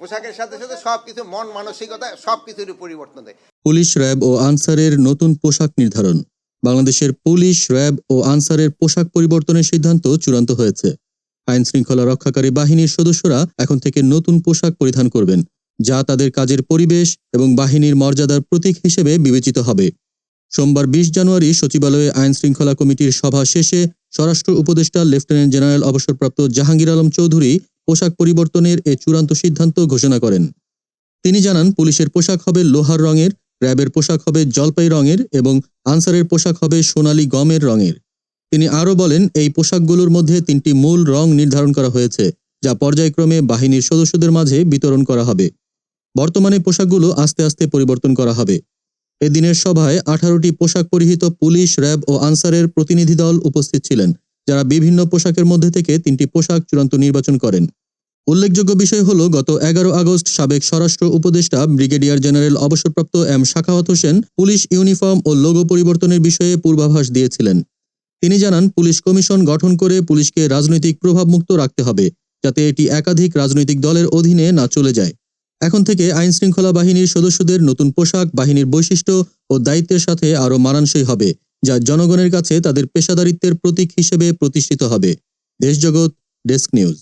পোশাকের সাথে সাথে সবকিছু মন মানসিকতা সবকিছুরই পরিবর্তন দেয়। পুলিশ র্যাব ও আনসারের নতুন পোশাক নির্ধারণ। বাংলাদেশের পুলিশ র্যাব ও আনসারের পোশাক পরিবর্তনের সিদ্ধান্ত চূড়ান্ত হয়েছে। আইন শৃঙ্খলা রক্ষাকারী বাহিনীর সদস্যরা এখন থেকে নতুন পোশাক পরিধান করবেন যা তাদের কাজের পরিবেশ এবং বাহিনীর মর্যাদার প্রতীক হিসেবে বিবেচিত হবে। সোমবার বিশ জানুয়ারি সচিবালয়ে আইন শৃঙ্খলা কমিটির সভা শেষে স্বরাষ্ট্র উপদেষ্টা লেফটেন্যান্ট জেনারেল অবসরপ্রাপ্ত জাহাঙ্গীর আলম চৌধুরী পোশাক পরিবর্তনের এ চূড়ান্ত সিদ্ধান্ত ঘোষণা করেন। তিনি জানান, পুলিশের পোশাক হবে লোহার রঙের, র্যাবের পোশাক হবে জলপাই রঙের এবং আনসারের পোশাক হবে সোনালী গমের রঙের। তিনি আরও বলেন, এই পোশাকগুলোর মধ্যে তিনটি মূল রং নির্ধারণ করা হয়েছে, যা পর্যায়ক্রমে বাহিনীর সদস্যদের মাঝে বিতরণ করা হবে। বর্তমানে পোশাকগুলো আস্তে আস্তে পরিবর্তন করা হবে। এদিনের সভায় আঠারোটি পোশাক পরিহিত পুলিশ, র্যাব ও আনসারের প্রতিনিধি দল উপস্থিত ছিলেন। যারা বিভিন্ন পোশাকের মধ্যে থেকে তিনটি পোশাক চূড়ান্ত নির্বাচন করেন। উল্লেখযোগ্য বিষয় হল, গত এগারো আগস্ট সাবেক স্বরাষ্ট্র উপদেষ্টা, ব্রিগেডিয়ার জেনারেল অবসরপ্রাপ্ত M Sakhawat Hossain, police uniform ও লোগো পরিবর্তনের বিষয়ে পূর্বাভাস দিয়েছিলেন। তিনি জানান, পুলিশ কমিশন গঠন করে পুলিশকে রাজনৈতিক প্রভাবমুক্ত রাখতে হবে, যাতে এটি একাধিক রাজনৈতিক দলের অধীনে না চলে যায়। এখন থেকে আইন শৃঙ্খলা বাহিনীর সদস্যদের নতুন পোশাক, বাহিনীর বৈশিষ্ট্য ও দায়িত্বের সাথে আরও মানানসই হবে। যা জনগণের কাছে তাদের পেশাদারিত্বের প্রতীক হিসেবে প্রতিষ্ঠিত হবে। Deshjagat desk news.